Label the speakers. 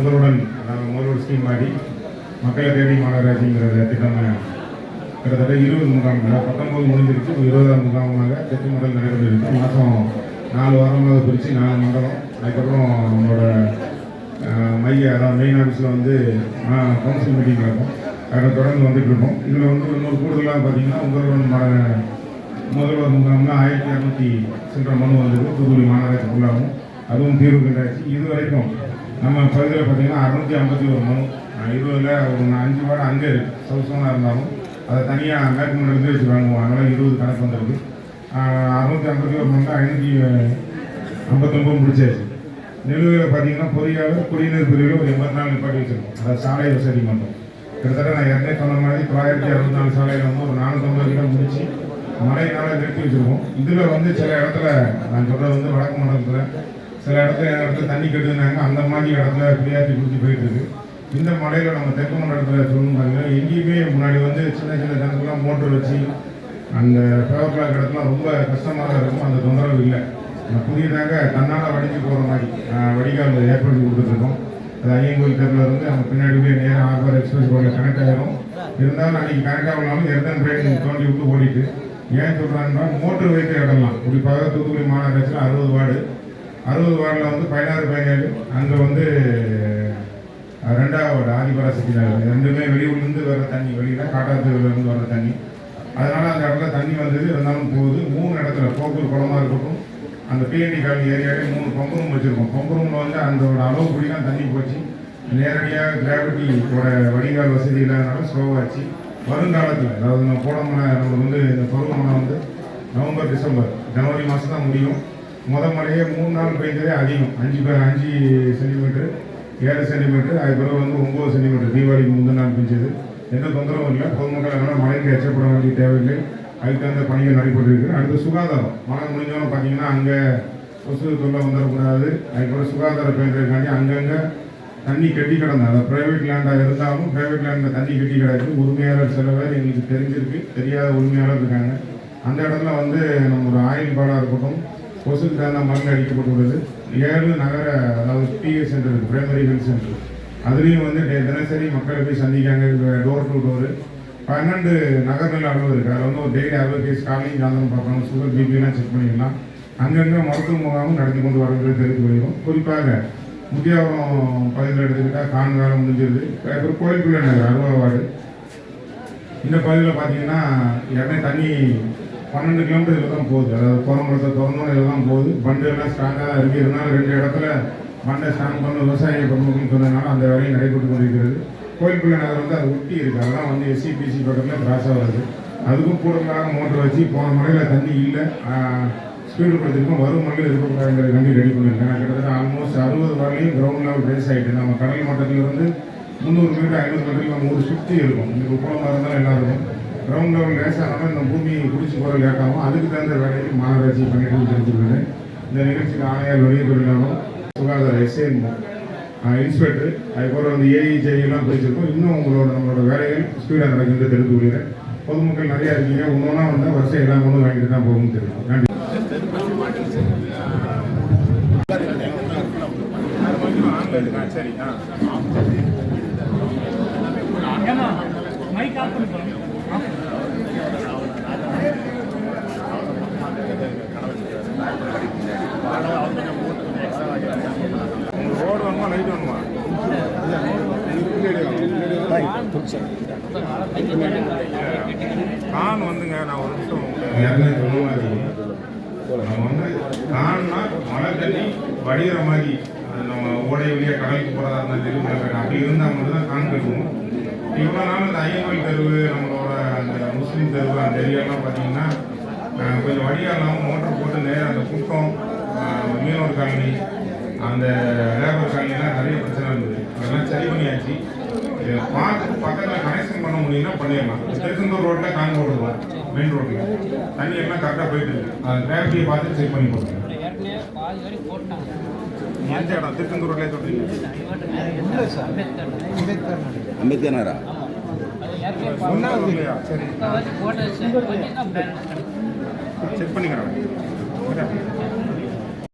Speaker 1: ஆஹ் அதாவது முதல்வர் ஸ்கீம் மாதிரி மக்களை தேடி மாநகராட்சிங்கிற திட்டம் கிட்டத்தட்ட இருபது முகாம் பத்தொன்பது முடிஞ்சிருக்கு இருபதாம் முகாமாக தெற்கு மண்டல் நடைபெற்றிருக்கு மாதம் நாலு வாரமாக பிரித்து நாலு மண்டலம் அதுக்கப்புறம் நம்மளோட மைய அதாவது மெயின் ஆஃபீஸில் வந்து கவுன்சில் மீட்டிங் நடக்கும். அதை தொடர்ந்து வந்துட்டு இருக்கோம் இதில் வந்து இன்னொரு கூடுதலாக பார்த்தீங்கன்னா முதல்வர் முதல்வர் முகாம்னா ஆயிரத்தி இரநூத்தி சென்ற மனு வந்தது தூத்துக்குடி மாநகராட்சி ஃபுல்லாகவும் அதுவும் தீர்வு கண்டாச்சு. இது வரைக்கும் நம்ம பகுதியில் பார்த்தீங்கன்னா அறுநூற்றி ஐம்பத்தி ஒரு மனு இருபதில் ஒரு அஞ்சு வாரம் அங்கே இருக்குது சவுசோனாக இருந்தாலும் அதை தனியாக மேற்கு மண்டலத்தில் வச்சு வாங்குவோம். அதனால் இருபது கணக்கு வந்திருக்கு. அறுநூற்றி ஐம்பத்தி ஒரு மனு ஐநூற்றி ஐம்பத்தொம்பது முடிச்சாச்சு. நெல்லூரில் பார்த்தீங்கன்னா பொறியாளர் குடிநீர் பிரிவில் ஒரு எண்பத்தி நாலு நிப்பாட்டி வச்சிருக்கோம். அதாவது சாலை வசதி மட்டும் கிட்டத்தட்ட நான் ஏற்கனவே சொன்ன மாதிரி தொள்ளாயிரத்தி அறுபத்தி நாலு சாலையில் வந்து ஒரு நானூற்றம்பது கிலோ முடிச்சு மழையினால நிறுத்தி வச்சுருக்கோம். இதில் வந்து சில இடத்துல நான் சொல்கிறது வந்து வடக்கு மண்டலத்தில் சில இடத்துல இடத்துல தண்ணி கட்டுனாங்க அந்த மாதிரி இடத்துல பிரியாத்தி குடிச்சு போயிட்டு இருக்கு இந்த மலையில் நம்ம தெற்கு இடத்துல சொல்லணும் பார்த்தீங்கன்னா எங்கேயுமே முன்னாடி வந்து சின்ன சின்ன கிணத்துலாம் மோட்டர் வச்சு அந்த பவர் பிளாக் இடத்துலாம் ரொம்ப கஷ்டமாக இருக்கும் அந்த தொந்தரவு இல்லை. புதியதாக தன்னால் வடிஞ்சு போகிற மாதிரி வடிகால் ஏற்படுத்தி கொடுத்துருக்கோம் அது ஐயங்கோயில் தெருவில் இருந்து நம்ம பின்னாடி போய் நேரம் ஆர்பார் எக்ஸ்பிரஸ் ரோடில் கனெக்ட் ஆகிரும் இருந்தாலும் அன்றைக்கி கனெக்ட் ஆகலாலும் எர்தன் ட்ரெயின் தோண்டி விட்டு ஓடிட்டு ஏன் சொல்கிறாங்கன்னா மோட்டர் வைக்கிற இடம்லாம். குறிப்பாக தூத்துக்குடி மாநகராட்சியில் அறுபது வார்டு அறுபது வார்டில் வந்து பதினாறு பதினேழு அங்கே வந்து ரெண்டாவது வார்டு ஆதிபராசக்தி நகர் ரெண்டுமே வெளியூர்லேருந்து வர தண்ணி வெளியில் காட்டாத்தூர்லேருந்து வர தண்ணி. அதனால் அந்த இடத்துல தண்ணி வந்தது இருந்தாலும் போகுது. மூணு இடத்துல போக்கூர் குளமாக இருக்கட்டும் அந்த பிஎன்டி காலனி ஏரியாவிலே மூணு பம்பு ரூம் வச்சுருக்கோம். பம்பு ரூமில் வந்து அந்த அளவு கூடி தான் தண்ணி போச்சு. நேரடியாக கிராவிட்டியோட வடிகால் வசதி இல்லாதனால ஸ்லோவாச்சு வருங்காலத்தில் அதாவது நம்ம போடமான நம்மளுக்கு வந்து இந்த பருவமழை வந்து நவம்பர் டிசம்பர் ஜனவரி மாதம் தான் முடியும். முத மலையே மூணு நாள் பெய்ததே அதிகம். அஞ்சு அஞ்சு சென்டிமீட்டர் ஏழு சென்டிமீட்டர் அது பிறகு வந்து ஒம்பது சென்டிமீட்டர் தீபாவளிக்கு முந்தின நாள் பெஞ்சது எந்த தொந்தரவும் இல்லை. பொதுமக்கள் அதனால் மழைக்கு எச்சப்பட வேண்டிய தேவையில்லை. அதுக்கு அந்த பணிகள் நடைபெற்றிருக்கு அடுத்து சுகாதாரம். மழை முடிஞ்சவங்க பார்த்தீங்கன்னா அங்கே கொசு தொல்லை வந்துடக்கூடாது. அதுக்கப்புறம் சுகாதார பேருக்காண்டி அங்கங்கே தண்ணி கட்டி கிடந்தது. அதை ப்ரைவேட் லேண்டாக இருந்தாலும் ப்ரைவேட் லேண்டில் தண்ணி கட்டி கிடக்கு உரிமையாளர் சில பேர் எங்களுக்கு தெரிஞ்சிருக்கு. தெரியாத உரிமையாளர் இருக்காங்க. அந்த இடத்துல வந்து நம்ம ஒரு ஆயில் பாலாக இருக்கட்டும் கொசுக்கான தகுந்த மருந்து அடிக்கப்பட்டுள்ளது. ஏழு நகர அதாவது பிஎஸ் சென்டர் இருக்குது பிரைமரி ஹெல்த் சென்டர் அதுலேயும் வந்து தினசரி மக்களை போய் சந்திக்காங்க டோர் டு டோரு பன்னெண்டு நகர்நில அளவு இருக்குது அதில் வந்து ஒரு டெய்லி அளவு கேஸ் காலையும் சாயந்தரம் பார்க்கணும் சுகர் பிபிலாம் செக் பண்ணிக்கலாம் அங்கங்கே மருத்துவ முகாமும் நடத்தி கொண்டு வரது தெரிவித்து வருகிறோம். குறிப்பாக முத்தியாபுரம் பகுதியில் எடுத்துக்கிட்டால் கான்காலம் முடிஞ்சிருது. அப்புறம் கோயிலுக்குள்ள நகர் அருவா வார்டு. இந்த பகுதியில் பார்த்தீங்கன்னா இடமே தண்ணி பன்னெண்டு கிலோமீட்டர் இதில் தான் போகுது. அதாவது குரம்புறத்தை திறந்தோம் இதில் தான் போகுது. பண்டு எல்லாம் ஸ்ட்ராங்காக தான் இருக்குது இருந்தாலும் ரெண்டு இடத்துல மண்ணை ஸ்ட்ராங் பண்ண விவசாய பிரமுகம்னு சொன்னதுனால அந்த வேலையும் நடைபெற்று கொண்டிருக்கிறது. கோயில்குள்ள நகர் வந்து அது ஒட்டி இருக்குது அதெல்லாம் வந்து எஸ்சிபிசி பக்கத்தில் கிராஸாக வருது அதுக்கும் கூடுதலாக மோட்டர் வச்சு போன முறையில் தண்ணி இல்லை. ஸ்பீடு படுத்திருக்கோம் வரும் முறையில் இருக்கக்கூடாதுங்கிற கண்டி ரெடி பண்ணியிருக்காங்க. கிட்டத்தட்ட ஆல்மோஸ்ட் அறுபது வரலையும் கிரவுண்ட் லெவல் ரேஸ் ஆகிட்டு நம்ம கடல் மட்டத்திலிருந்து முந்நூறு மீட்டர் ஐநூறு மீட்டருக்கு நம்ம ஒரு சுற்றி இருக்கும். இந்த குளமாக இருந்தாலும் எல்லாருக்கும் ரவுண்ட் கிரவுண்ட் லெவல் ரேஸ் இந்த பூமி குடிச்சு போகிற லேட்டாகும் அதுக்கு தகுந்த வேலையை மாநகராட்சி பண்ணிட்டு தெரிஞ்சுக்கிறேன் இந்த நிகழ்ச்சிக்கு ஆணையர் வெளியே தொழிலாளரும் சுகாதார எஸ்ஏஎம் இன்ஸ்பெக்டர் அதுக்கப்புறம் வந்து ஏஇஜே எல்லாம் பிரிச்சிருக்கோம். இன்னும் உங்களோட நம்மளோட வேலைகள் ஸ்பீடாக நடக்குது தெரிந்து கொள்கிறேன் பொதுமக்கள் நிறையா இருக்கீங்க. ஒன்று ஒன்றா வந்தால் வருஷம் எல்லாம் ஒன்றும் வாங்கிட்டு தான் போகும் தெரியும். நன்றி. சரி ஆ.
Speaker 2: மைக் ஆஃப்
Speaker 1: பண்ணுங்க கான் வந்துங்க நான் ஒரு நிமிஷம் ஏற்கனவே மாதிரி நம்ம வந்து கான்னா மழை தண்ணி வடிகிற மாதிரி நம்ம ஓடை வழியாக கடலுக்கு போகிறதா இருந்தால் தெரியும் அப்படி இருந்தால் மட்டும்தான் கான் கட்டுவோம் இவ்வளோ நாள் அந்த ஐயங்கோயில் தெருவு நம்மளோட அந்த முஸ்லீம் தெருவு அந்த ஏரியாலாம் பார்த்தீங்கன்னா கொஞ்சம் வழியாக இல்லாமல் மோட்டர் போட்டு நேரம் அந்த கூட்டம் மீனவர் காலனி அந்த லேபர் காலனிலாம் நிறைய பிரச்சனை இருந்தது. அதெல்லாம் சரி பண்ணியாச்சு. பக்கத்தில் கனெக்ஷன் பண்ண முடியும்னா பண்ணிடலாம். திருச்செந்தூர் ரோட்டில் காங்க போடுறோம் மெயின் ரோட்டில் தண்ணி எல்லாம் கரெக்டாக போயிட்டு இருக்கு. அந்த கிராவிட்டியை பார்த்து செக் பண்ணி
Speaker 2: போட்டாங்க
Speaker 1: எந்த இடம் திருச்செந்தூர் ரோட்லேயே
Speaker 3: அம்பேத்கர் நகரா?
Speaker 2: அது
Speaker 1: செக் பண்ணிக்கிறேன்.